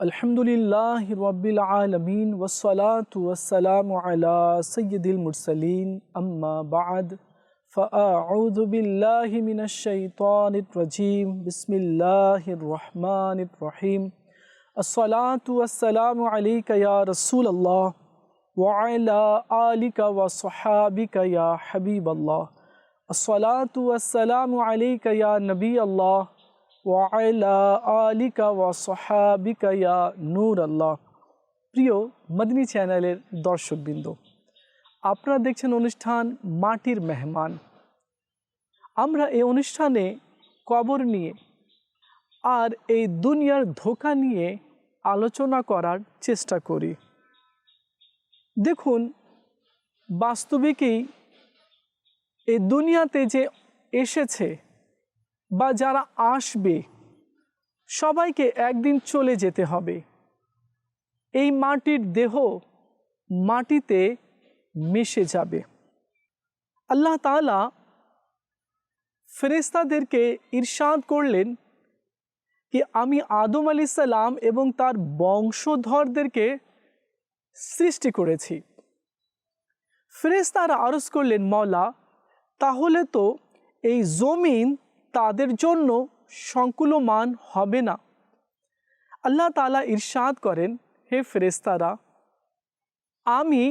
الحمد للہ رب العالمین والصلاة والسلام على سید المرسلین، اما بعد، فاعوذ باللہ من الشیطان الرجیم، بسم اللہ الرحمن الرحیم. الصلاة والسلام علیک یا رسول اللہ وعلى آلک وصحابک یا حبیب اللہ. الصلاة والسلام علیک یا نبی اللہ ইয়া নূর আল্লাহ প্রিয় মদিনী চ্যানেলের দর্শকবৃন্দ, আপনারা দেখছেন অনুষ্ঠান মাটির মেহমান। আমরা এই অনুষ্ঠানে কবর নিয়ে আর এই দুনিয়ার ধোকা নিয়ে আলোচনা করার চেষ্টা করি। দেখুন, বাস্তবিকই এই দুনিয়াতে যে এসেছে বা যারা আসবে, সবাইকে একদিন চলে যেতে হবে। এই মাটির দেহ মাটিতে মিশে যাবে। আল্লাহ তালা ফেরেস্তাদেরকে ইরশাদ করলেন কি, আমি আদম আলি সালাম এবং তার বংশধরদেরকে সৃষ্টি করেছি। ফেরেস্তারা আরজ করলেন মৌলা তাহলে তো এই জমিন তাদের জন্য সংকুলমান হবে না। আল্লাহ তালা ইরশাদ করেন, হে ফেরেস্তারা আমি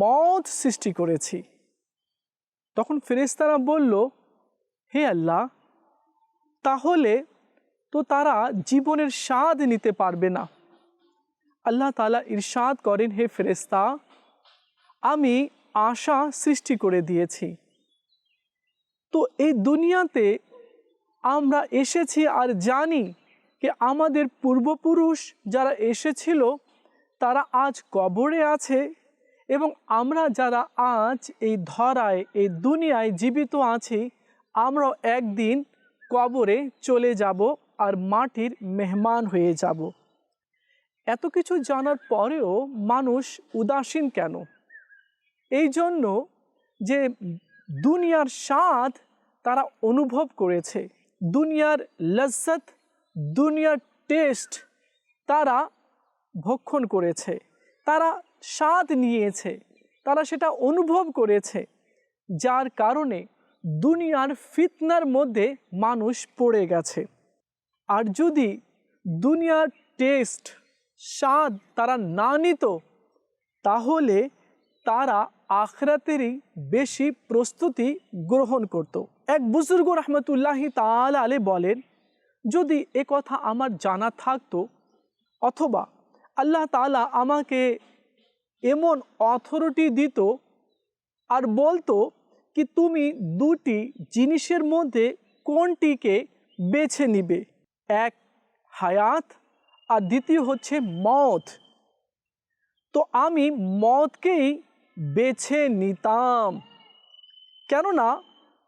মদ সৃষ্টি করেছি। তখন ফেরেস্তারা বলল, হে আল্লাহ, তাহলে তো তারা জীবনের স্বাদ নিতে পারবে না। আল্লাহ তালা ইরশাদ করেন, হে ফেরেস্তা আমি আশা সৃষ্টি করে দিয়েছি। তো এই দুনিয়াতে আমরা এসেছি আর জানি যে আমাদের পূর্বপুরুষ যারা এসেছিল, তারা আজ কবরে আছে এবং আমরা যারা আজ এই ধরায়, এই দুনিয়ায় জীবিত আছি, আমরাও একদিন কবরে চলে যাব আর মাটির মেহমান হয়ে যাব। এত কিছু জানার পরেও মানুষ উদাসীন কেন? এই জন্য যে দুনিয়ার স্বাদ তারা অনুভব করেছে। দুনিয়ার লজ্জত, দুনিয়ার টেস্ট তারা ভক্ষণ করেছে, তারা স্বাদ নিয়েছে, তারা সেটা অনুভব করেছে, যার কারণে দুনিয়ার ফিতনার মধ্যে মানুষ পড়ে গেছে আর যদি দুনিয়ার টেস্ট, স্বাদ তারা না নিত, তাহলে তারা আখরাতেরই বেশি প্রস্তুতি গ্রহণ করত। এক বুজুর্গ রহমতুল্লাহি তালা আলে বলেন, যদি এ কথা আমার জানা থাকতো, অথবা আল্লাহ তালা আমাকে এমন অথরিটি দিত আর বলতো কি তুমি দুটি জিনিসের মধ্যে কোনটিকে বেছে নিবে, এক হায়াত আর দ্বিতীয় হচ্ছে মত, তো আমি মদকেই বেছে নিতাম। কেননা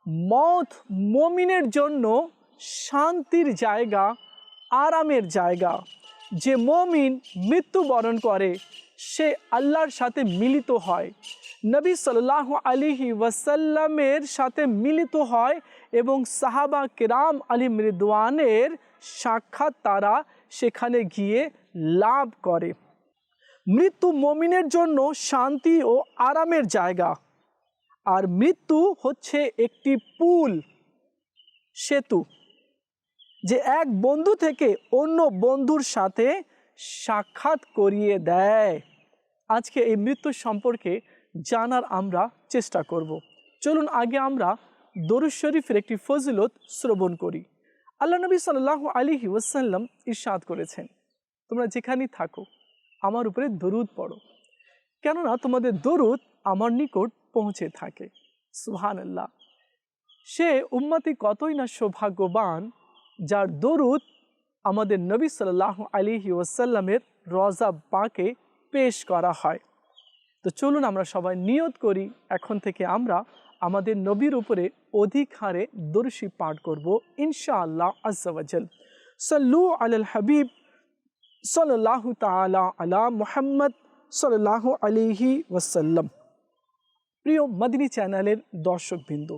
মত মমিনের জন্য শান্তির জায়গা, আরামের জায়গা। যে মমিন মৃত্যুবরণ করে, সে আল্লাহর সাথে মিলিত হয়। নবী সাল্লাহ আলিহি ওয়াসাল্লামের সাথে মিলিত হয় এবং সাহাবা কেরাম আলী মৃদওয়ানের সাক্ষাৎ তারা সেখানে গিয়ে লাভ করে। মৃত্যু মমিনের জন্য শান্তি ও আরামের জায়গা। আর মৃত্যু হচ্ছে একটি পুল, সেতু, যে এক বন্ধু থেকে অন্য বন্ধুর সাথে সাক্ষাৎ করিয়ে দেয়। আজকে এই মৃত্যু সম্পর্কে জানার আমরা চেষ্টা করব। চলুন আগে আমরা দরুদ শরীফের একটি ফজিলত শ্রবণ করি। আল্লাহ নবী সাল্লাহ আলিহি ওয়াসাল্লাম ইরশাদ করেছেন, তোমরা যেখানেই থাকো, আমার উপরে দরুদ পড়ো। কেননা তোমাদের দরুদ আমার নিকট পৌঁছে থাকে। সুহান আল্লাহ সে উম্মাতি কতই না সৌভাগ্যবান, যার দরুদ আমাদের নবী সাল্লাহ আলিহি ওসাল্লামের রজা বাঁকে পেশ করা হয়। তো চলুন আমরা সবাই নিয়ত করি, এখন থেকে আমরা আমাদের নবীর উপরে অধিক হারে দর্শী পাঠ করব ইনশাআল্লাহ আজ্জাওয়াজল সাল্লু আল হাবিব সাল্লাহ তালা আলা মুহাম্মদ সাল্লাহ আলিহি ওয়াসাল্লাম। প্রিয় মদিনী চ্যানেলের দর্শকবৃন্দ,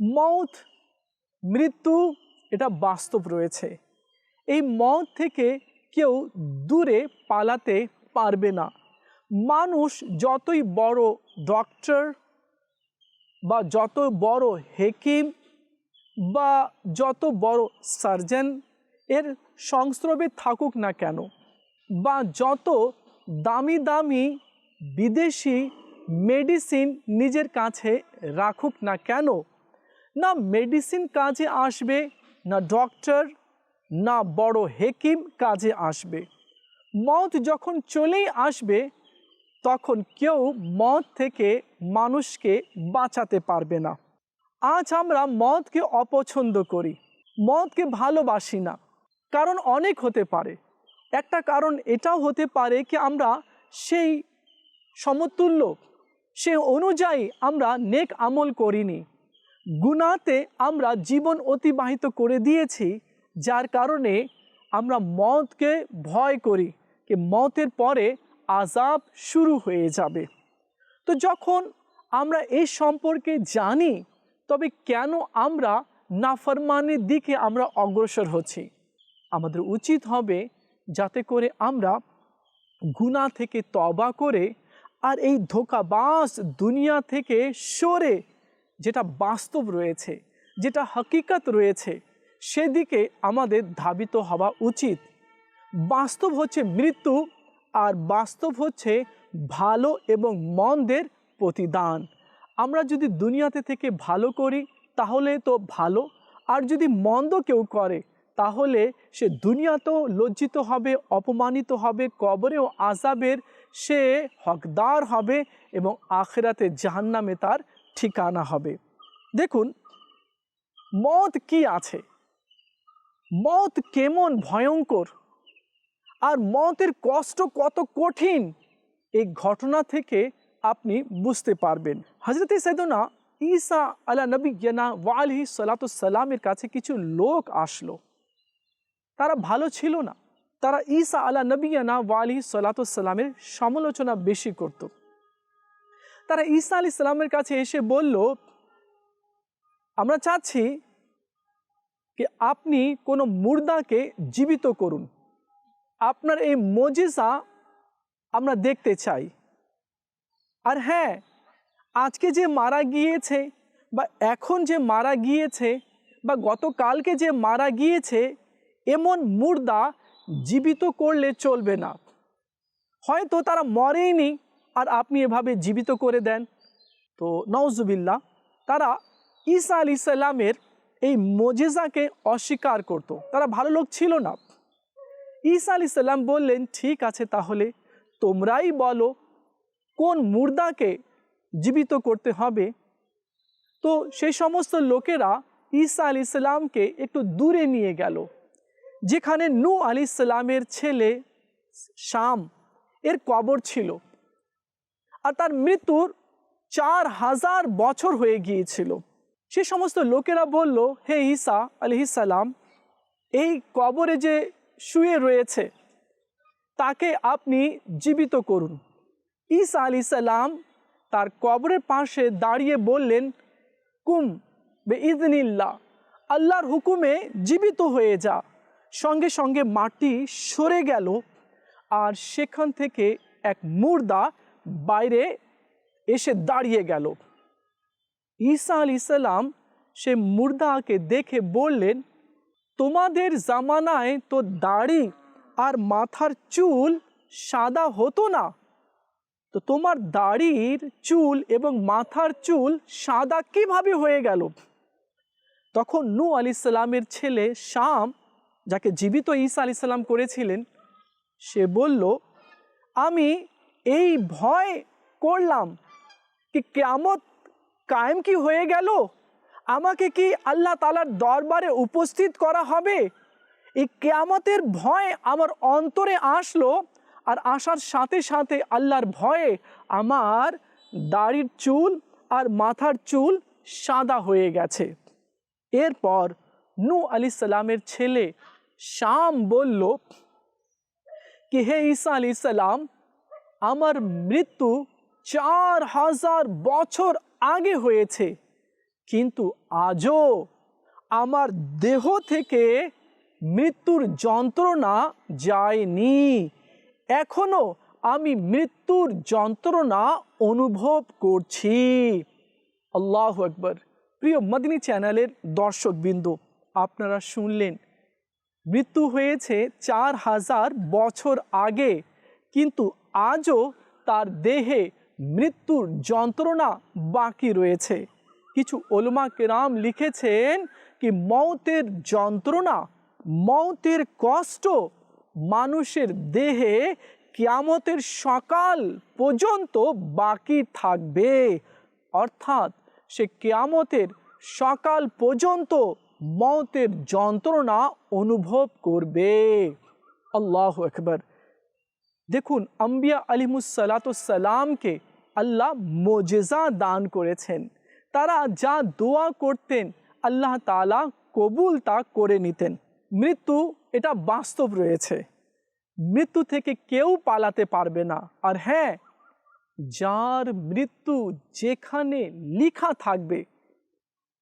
মৌত, মৃত্যু, এটা বাস্তব রয়েছে। এই মত থেকে কেউ দূরে পালাতে পারবে না। মানুষ যতই বড় ডক্টর বা যত বড় হেকিম বা যত বড় সার্জন এর সংস্রবে থাকুক না কেন, বা যত দামি দামি বিদেশি মেডিসিন নিজের কাছে রাখুক না কেন? না মেডিসিন কাজে আসবে, না ডক্টর, না বড় হেকিম কাজে আসবে। মত যখন চলেই আসবে, তখন কেউ মদ থেকে মানুষকে বাঁচাতে পারবে না। আজ আমরা মদকে অপছন্দ করি, মদকে ভালোবাসি না। কারণ অনেক হতে পারে। একটা কারণ এটাও হতে পারে কি আমরা সেই সমতুল্য সে অনুযায়ী আমরা নেক আমল করিনি। গুনাতে আমরা জীবন অতিবাহিত করে দিয়েছি, যার কারণে আমরা মতকে ভয় করি কি মতের পরে আজাব শুরু হয়ে যাবে। তো যখন আমরা এই সম্পর্কে জানি, তবে কেন আমরা নাফরমানের দিকে আমরা অগ্রসর হচ্ছি? আমাদের উচিত হবে যাতে করে আমরা গুণা থেকে তবা করে আর এই ধোকাবাস দুনিয়া থেকে সরে, যেটা বাস্তব রয়েছে, যেটা হকিকত রয়েছে, সেদিকে আমাদের ধাবিত হওয়া উচিত। বাস্তব হচ্ছে মৃত্যু আর বাস্তব হচ্ছে ভালো এবং মন্দের প্রতিদান। আমরা যদি দুনিয়াতে থেকে ভালো করি, তাহলে তো ভালো। আর যদি মন্দ কেউ করে তাহলে সে দুনিয়াতেও লজ্জিত হবে, অপমানিত হবে, কবরেও আজাবের সে হকদার হবে এবং আখেরাতে জাহান্নামে তার ঠিকানা হবে। দেখুন, মত কি আছে? মত কেমন ভয়ঙ্কর? আর মতের কষ্ট কত কঠিন? এই ঘটনা থেকে আপনি বুঝতে পারবেন। হজরত সৈদনা ঈসা আলা নবী জানা ওয়ালহি সালাতামের কাছে কিছু লোক আসলো। তারা ভালো ছিল না। তারা ঈসা আলা নবীনা ওয়ালহি সালাতামের সমালোচনা বেশি করত। তারা ঈসা আলি সাল্লামের কাছে এসে বলল, আমরা চাচ্ছি যে আপনি কোনো মুর্দাকে জীবিত করুন। আপনার এই মজিসা আমরা দেখতে চাই। আর হ্যাঁ আজকে যে মারা গিয়েছে বা এখন যে মারা গিয়েছে বা গতকালকে যে মারা গিয়েছে এমন মুর্দা জীবিত করলে চলবে না। হয়তো তারা মরেইনি আর আপনি এভাবে জীবিত করে দেন। তো নওজুবিল্লা তারা ঈসা আলি সাল্লামের এই মজেজাকে অস্বীকার করত। তারা ভালো লোক ছিল না। ঈসা আলি সাল্লাম বললেন, ঠিক আছে তাহলে তোমরাই বলো কোন মুর্দাকে জীবিত করতে হবে? তো সেই সমস্ত লোকেরা ঈসা আলি সাল্লামকে একটু দূরে নিয়ে গেল। যেখানে নু আলি সাল্লামের ছেলে শাম, এর কবর ছিল। আর তার মৃত্যুর চার হাজার বছর হয়ে গিয়েছিল। সে সমস্ত লোকেরা বলল, হে ঈসা আলহিসাল্লাম এই কবরে যে শুয়ে রয়েছে, তাকে আপনি জীবিত করুন। ঈসা আলি সাল্লাম তার কবরের পাশে দাঁড়িয়ে বললেন, কুম বে ইদনিল্লা আল্লাহর হুকুমে জীবিত হয়ে যা। সঙ্গে সঙ্গে মাটি সরে গেল আর সেখান থেকে এক মুর্দা বাইরে এসে দাঁড়িয়ে গেল। ঈসা আলি সাল্লাম সে মুর্দাকে দেখে বললেন, তোমাদের জামানায় তো দাড়ি আর মাথার চুল সাদা হতো না। তো তোমার দাড়ির চুল এবং মাথার চুল সাদা কীভাবে হয়ে গেল? তখন নু আলি সাল্লামের ছেলে শাম যাকে জীবিত ঈসা আলি সাল্লাম করেছিলেন, সে বলল, আমি এই ভয় করলাম কি কেমত কায়েম কি হয়ে গেল? আমাকে কি আল্লাহ তালার দরবারে উপস্থিত করা হবে? এই কেয়ামতের ভয় আমার অন্তরে আসলো আর আসার সাথে সাথে আল্লাহর ভয়ে আমার দাড়ির চুল আর মাথার চুল সাদা হয়ে গেছে। এরপর নু আলি সাল্লামের ছেলে শাম বলল কি হে ঈসা আলি সাল্লাম আমার মৃত্যু চার হাজার বছর আগে হয়েছে কিন্তু আজও আমার দেহ থেকে মৃত্যুর যন্ত্রণা যায়নি এখনও আমি মৃত্যুর যন্ত্রণা অনুভব করছি আল্লাহ আকবর। প্রিয় মদিনী চ্যানেলের দর্শকবৃন্দ, আপনারা শুনলেন মৃত্যু হয়েছে চার হাজার বছর আগে। কিন্তু আজও তার দেহে মৃত্যুর যন্ত্রণা বাকি রয়েছে। কিছু ওলমা কেরাম লিখেছেন কি মৌতের যন্ত্রণা, মৌতের কষ্ট মানুষের দেহে কিয়ামতের সকাল পর্যন্ত বাকি থাকবে। অর্থাৎ সে কেয়ামতের সকাল পর্যন্ত মৌতের যন্ত্রণা অনুভব করবে। আল্লাহ আকবর। দেখুন, আম্বিয়া আলিমুসালাতামকে আল্লাহ মোজেজা দান করেছেন। তারা যা দোয়া করতেন, আল্লাহ তালা কবুল তা করে নিতেন। মৃত্যু, এটা বাস্তব রয়েছে। মৃত্যু থেকে কেউ পালাতে পারবে না। আর হ্যাঁ যার মৃত্যু যেখানে লিখা থাকবে,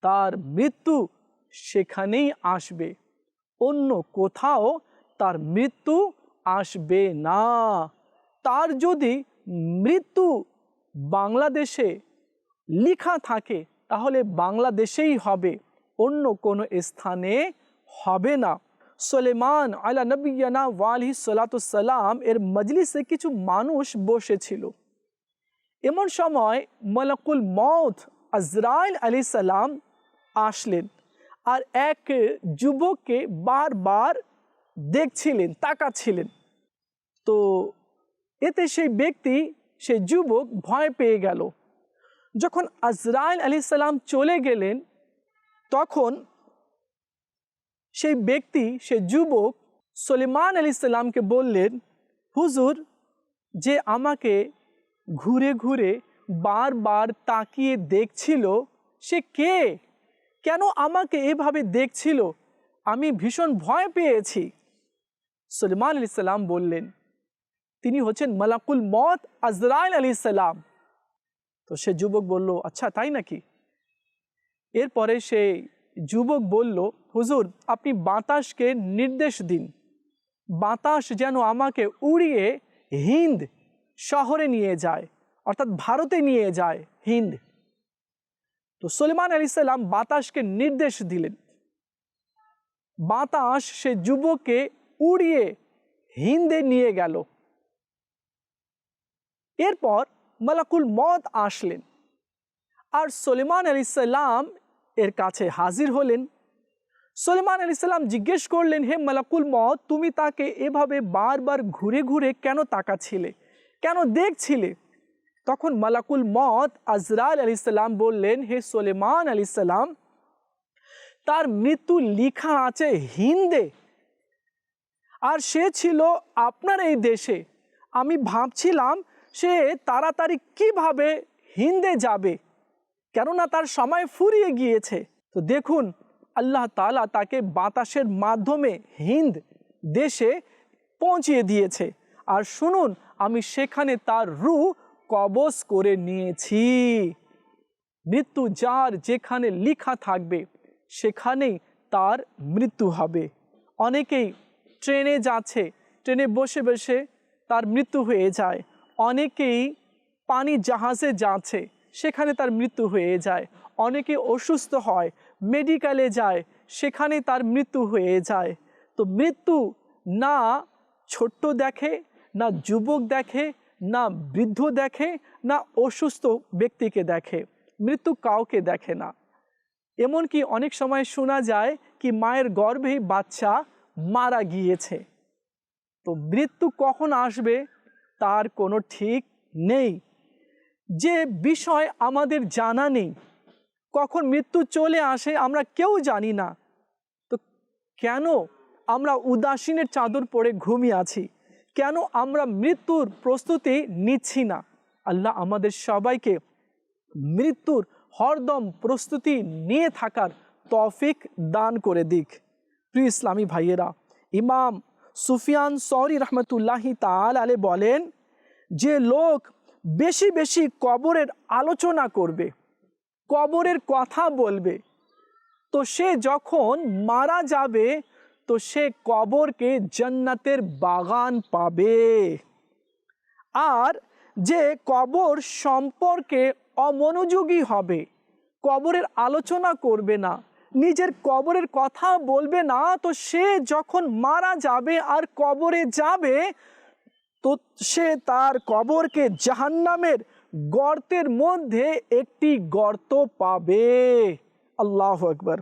তার মৃত্যু সেখানেই আসবে। অন্য কোথাও তার মৃত্যু আসবে না। তার যদি মৃত্যু বাংলাদেশে লিখা থাকে, তাহলে বাংলাদেশেই হবে, অন্য কোনো স্থানে হবে না। সোলেমান আলা নবীনা ওয়ালি সালাতাম এর মজলিসে কিছু মানুষ বসেছিল। এমন সময় মলকুল মৌত আজরাইল আলি সালাম আসলেন। আর এক যুবককে বারবার দেখছিলেন, তাকাচ্ছিলেন। তো এতে সেই ব্যক্তি, সেই যুবক ভয় পেয়ে গেল। যখন আজরাইল আলি সালাম চলে গেলেন, তখন সেই ব্যক্তি সে যুবক সলিমান আলি সাল্লামকে বললেন, হুজুর, যে আমাকে ঘুরে ঘুরে বারবার তাকিয়ে দেখছিল, সে কে? কেন আমাকে এভাবে দেখছিল? আমি ভীষণ ভয় পেয়েছি। সলিমান আলি সাল্লাম বললেন, তিনি হচ্ছেন মালাকুল মত আজরাইল আলি সাল্লাম তো সে যুবক বলল আচ্ছা তাই নাকি? এরপরে সে যুবক বলল, হুজুর, আপনি বাতাসকে নির্দেশ দিন। বাতাস যেন আমাকে উড়িয়ে হিন্দ শহরে নিয়ে যায়, অর্থাৎ ভারতে নিয়ে যায় হিন্দ। তো সলিমান আলি সাল্লাম বাতাসকে নির্দেশ দিলেন। বাতাস সে যুবকে উড়িয়ে হিন্দে নিয়ে গেল। এরপর মালাকুল মত আসলেন আর সলিমান আলি সাল্লাম এর কাছে হাজির হলেন। সলিমান আলি সাল্লাম জিজ্ঞেস করলেন, হে মালাকুল মত তুমি তাকে এভাবে বারবার ঘুরে ঘুরে কেন তাকাচ্ছিলে? কেন দেখছিলে? তখন মালাকুল মত আজরাল আলি সাল্লাম বললেন, হে সোলেমান আলি সাল্লাম তার মৃত্যু লিখা আছে হিন্দে। আর সে ছিল আপনার এই দেশে। আমি ভাবছিলাম সে তাড়াতাড়ি কীভাবে হিন্দে যাবে, কেননা তার সময় ফুরিয়ে গিয়েছে। তো দেখুন, আল্লাহ তালা তাকে বাতাসের মাধ্যমে হিন্দ দেশে পৌঁছিয়ে দিয়েছে। আর শুনুন, আমি সেখানে তার রু কবজ করে নিয়েছি। মৃত্যু যার যেখানে লিখা থাকবে, সেখানেই তার মৃত্যু হবে। অনেকেই ট্রেনে যাচ্ছে, ট্রেনে বসে বসে তার মৃত্যু হয়ে যায়। অনেকেই পানি জাহাজে যাচ্ছে, সেখানে তার মৃত্যু হয়ে যায়। অনেকে অসুস্থ হয় মেডিকেলে যায় সেখানে তার মৃত্যু হয়ে যায়। তো মৃত্যু না ছোট্ট দেখে, না যুবক দেখে না বৃদ্ধ দেখে, না অসুস্থ ব্যক্তিকে দেখে, মৃত্যু কাউকে দেখে না। এমনকি অনেক সময় শোনা যায় কি মায়ের গর্ভেই বাচ্চা মারা গিয়েছে। তো মৃত্যু কখন আসবে তার কোনো ঠিক নেই। যে বিষয় আমাদের জানা নেই, কখন মৃত্যু চলে আসে আমরা কেউ জানি না। তো কেন আমরা উদাসীনের চাদর পরে ঘুমিয়ে আছি? কেন আমরা মৃত্যুর প্রস্তুতি নিচ্ছি না? আল্লাহ আমাদের সবাইকে মৃত্যুর হরদম প্রস্তুতি নিয়ে থাকার তফিক দান করে দিক। প্রিয় ইসলামী ভাইয়েরা, ইমাম সুফিয়ান সরি রহমতুল্লাহি তাল আলে বলেন, যে লোক বেশি বেশি কবরের আলোচনা করবে, কবরের কথা বলবে, তো সে যখন মারা যাবে তো সে কবরকে জান্নাতের বাগান পাবে। আর যে কবর সম্পর্কে অমনোযোগী হবে, কবরের আলোচনা করবে না, নিজের কবরের কথা বলবে না, তো সে যখন মারা যাবে আর কবরে যাবে, তো সে তার কবরকে জাহান্নামের গর্তের মধ্যে একটি গর্ত পাবে। আল্লাহ একবার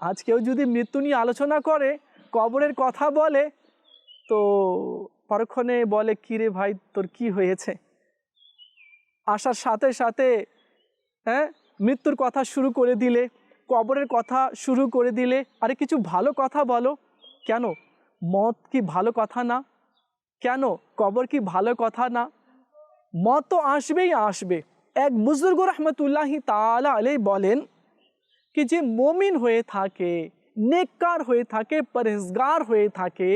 আজ কেউ যদি মৃত্যু নিয়ে আলোচনা করে, কবরের কথা বলে, তো পরক্ষণে বলে, কিরে ভাই, তোর কি হয়েছে? আসার সাথে সাথে হ্যাঁ মৃত্যুর কথা শুরু করে দিলে, কবরের কথা শুরু করে দিলে, আরে, কিছু ভালো কথা বলো। কেন? মত কি ভালো কথা না? কেন? কবর কি ভালো কথা না? মত তো আসবেই আসবে। এক বুজুর্গ রহমতুল্লাহি তালা আলাই বলেন কি যে মমিন হয়ে থাকে নেককার হয়ে থাকে পরেজগার হয়ে থাকে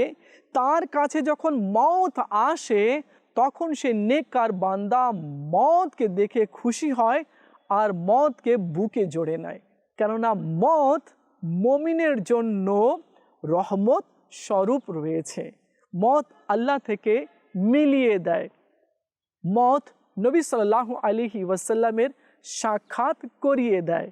তার কাছে যখন মত আসে তখন সে নেককার বান্দা মতকে দেখে খুশি হয় আর মতকে বুকে জড়ে নেয় কেননা মত মমিনের জন্য রহমত স্বরূপ রয়েছে মত আল্লাহ থেকে মিলিয়ে দেয় মত নবী সাল্লাহ আলিহি ওয়াসাল্লামের সাক্ষাৎ করিয়ে দেয়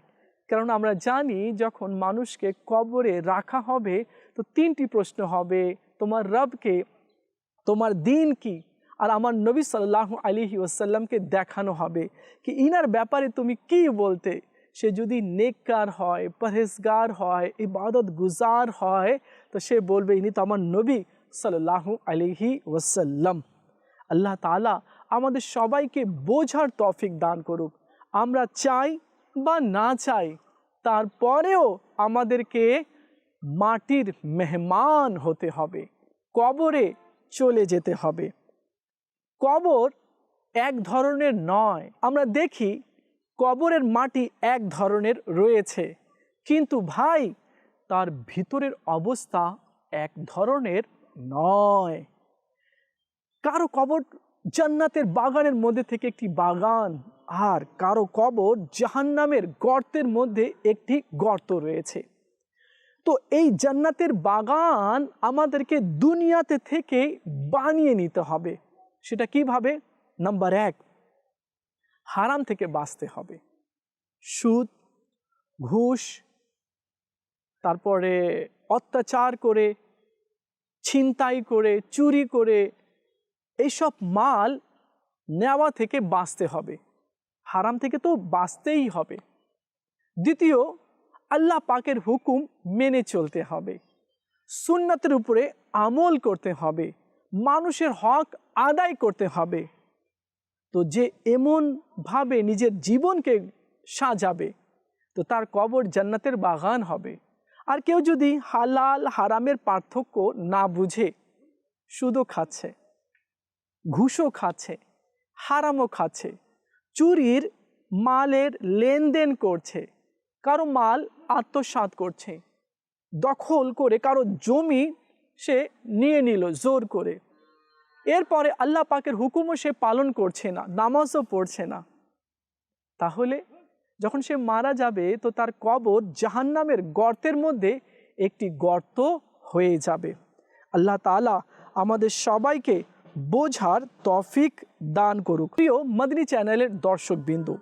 কারণ আমরা জানি যখন মানুষকে কবরে রাখা হবে, তো তিনটি প্রশ্ন হবে, তোমার রবকে, তোমার দিন কি? আর আমার নবী সাল্লাহ আলিহি ওসাল্লামকে দেখানো হবে কি ইনার ব্যাপারে তুমি কি বলতে? সে যদি নেককার হয়, পরহেজগার হয়, ইবাদত গুজার হয়, তো সে বলবে, ইনি তো আমার নবী সাল্লাহ আলিহি ওসাল্লাম আল্লাহ তালা আমাদের সবাইকে বোঝার তফিক দান করুক। আমরা চাই বা না চাই, তারপরেও আমাদেরকে মাটির মেহমান হতে হবে, কবরে চলে যেতে হবে। কবর এক ধরনের নয়। আমরা দেখি কবরের মাটি এক ধরনের রয়েছে, কিন্তু ভাই, তার ভিতরের অবস্থা এক ধরনের নয়। কারও কবর জান্নাতের বাগানের মধ্যে থেকে একটি বাগান আর কারও কবর জাহান্নামের গর্তের মধ্যে একটি গর্ত রয়েছে। তো এই জান্নাতের বাগান আমাদেরকে দুনিয়াতে থেকে বানিয়ে নিতে হবে। সেটা কীভাবে? নাম্বার এক, হারাম থেকে বাঁচতে হবে। সুদ, ঘুষ, তারপরে অত্যাচার করে, ছিনতাই করে, চুরি করে, এইসব মাল নেওয়া থেকে বাঁচতে হবে। হারাম থেকে তো বাঁচতেই হবে। দ্বিতীয়, আল্লাহ পাকের হুকুম মেনে চলতে হবে। সুন্নাতের উপরে আমল করতে হবে। মানুষের হক আদায় করতে হবে। তো যে এমনভাবে নিজের জীবনকে সাজাবে, তো তার কবর জান্নাতের বাগান হবে। আর কেউ যদি হালাল, হারামের পার্থক্য না বুঝে, সুদও খাচ্ছে, ঘুষও খাচ্ছে, হারামও খাচ্ছে চুরির মালের লেনদেন করছে, কারও মাল আত্মসাত করছে, দখল করে কারও জমি সে নিয়ে নিল জোর করে। এরপরে আল্লাহ পাকের হুকুমও সে পালন করছে না, নামাজও পড়ছে না। তাহলে যখন সে মারা যাবে, তো তার কবর জাহান্নামের গর্তের মধ্যে একটি গর্ত হয়ে যাবে। আল্লাহ তালা আমাদের সবাইকে বোঝার তফিক দান করুক। প্রিয় মদনী চ্যানেলের দর্শক বিন্দু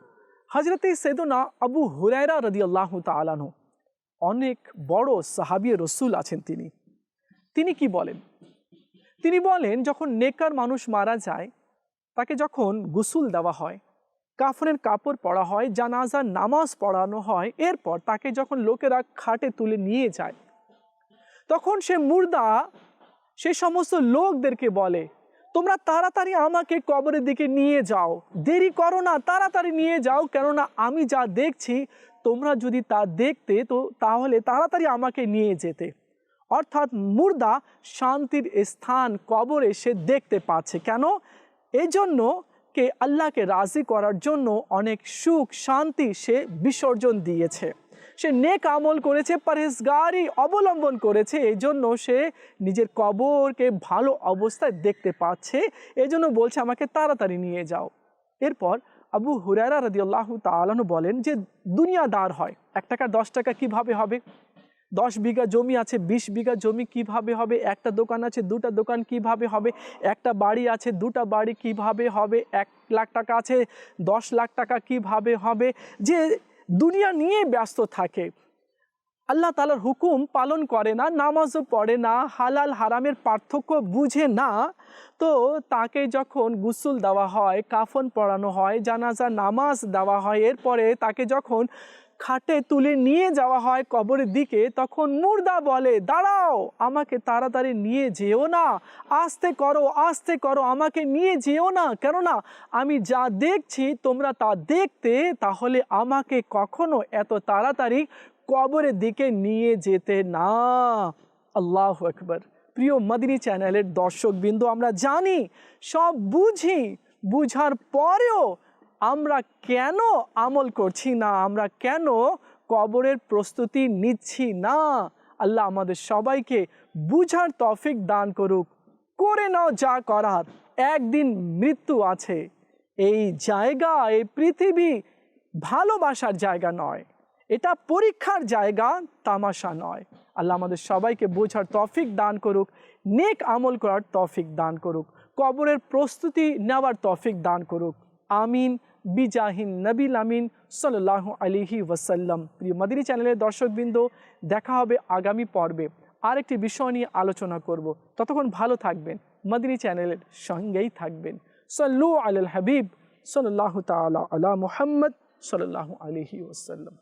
হজরতে সেদনা আবু হুরায়রা রদি আল্লাহ তালানো অনেক বড় সাহাবি রসুল আছেন তিনি। তিনি কি বলেন? তিনি বলেন, যখন নেকার মানুষ মারা যায়, তাকে যখন গুসুল দেওয়া হয়, কাফনের কাপড় পরা হয়, জানাজার নামাজ পড়ানো হয়, এরপর তাকে যখন লোকেরা খাটে তুলে নিয়ে যায়, তখন সে মুর্দা, সে সমস্ত লোকদেরকে বলে তোমরা তাড়াতাড়ি আমাকে কবরের দিকে নিয়ে যাও। দেরি করো না, তাড়াতাড়ি নিয়ে যাও, কেননা আমি যা দেখছি, তোমরা যদি তা দেখতে, তো তাহলে তাড়াতাড়ি আমাকে নিয়ে যেতে। অর্থাৎ মুর্দা শান্তির স্থান কবরে সে দেখতে পাচ্ছে। কেন? এই জন্য কে আল্লাহকে রাজি করার জন্য অনেক সুখ, শান্তি সে বিসর্জন দিয়েছে। সে নেক আমল করেছে, পরহেজগারি অবলম্বন করেছে এই জন্য সে নিজের কবরকে ভালো অবস্থায় দেখতে পাচ্ছে এই জন্য বলছে আমাকে তাড়াতাড়ি নিয়ে যাও। এরপর আবু হুরারা রদিয়াল্লাহ তালানু বলেন যে, দুনিয়াদার হয়, এক টাকা দশ টাকা কীভাবে হবে? দশ বিঘা জমি আছে, বিশ বিঘা জমি কীভাবে হবে? একটা দোকান আছে, দুটা দোকান কীভাবে হবে? একটা বাড়ি আছে, দুটা বাড়ি কীভাবে হবে? এক লাখ টাকা আছে, দশ লাখ টাকা কীভাবে হবে? যে দুনিয়া নিয়ে ব্যস্ত থাকে। আল্লাহ তালার হুকুম পালন করে না, নামাজও পড়ে না, হালাল হারামের পার্থক্য বুঝে না। তো তাকে যখন গুসুল দেওয়া হয়, কাফন পড়ানো হয়, জানাজা, নামাজ দেওয়া হয়, এরপরে তাকে যখন খাটে তুলে নিয়ে যাওয়া হয় কবরের দিকে, তখন মুর্দা বলে, দাঁড়াও, আমাকে তাড়াতাড়ি নিয়ে যেও না। আস্তে করো আস্তে করো, আমাকে নিয়ে যেও না। কেননা, আমি যা দেখছি, তোমরা তা দেখতে, তাহলে আমাকে কখনো এত তাড়াতাড়ি কবরের দিকে নিয়ে যেতে না। আল্লাহ আকবর। প্রিয় মদিনী চ্যানেলের দর্শকবৃন্দ, আমরা জানি, সব বুঝি, বুঝার পরেও আমরা কেন আমল করছি না? আমরা কেন কবরের প্রস্তুতি নিচ্ছি না? আল্লাহ আমাদের সবাইকে বুঝার তফিক দান করুক। করে নাও যা করার, একদিন মৃত্যু আছে। এই জায়গা, এই পৃথিবী ভালোবাসার জায়গা নয়। এটা পরীক্ষার জায়গা, তামাশা নয়। আল্লাহ আমাদের সবাইকে বোঝার তফিক দান করুক, নেক আমল করার তফিক দান করুক, কবরের প্রস্তুতি নেওয়ার তফিক দান করুক। আমিন। বিজাহিন নবী লামিন সাল্লাহ আলিহি ওয়াসাল্লাম। প্রিয় মাদিনী চ্যানেলের দর্শকবৃন্দ, দেখা হবে আগামী পর্বে। আরেকটি বিষয় নিয়ে আলোচনা করব। ততক্ষণ ভালো থাকবেন, মাদিনী চ্যানেলের সঙ্গেই থাকবেন। সল্লু আল হাবিব সাল্লাহ তালা আলা মুহাম্মদ সাল্লাহ আলিহি ওয়াসাল্লাম।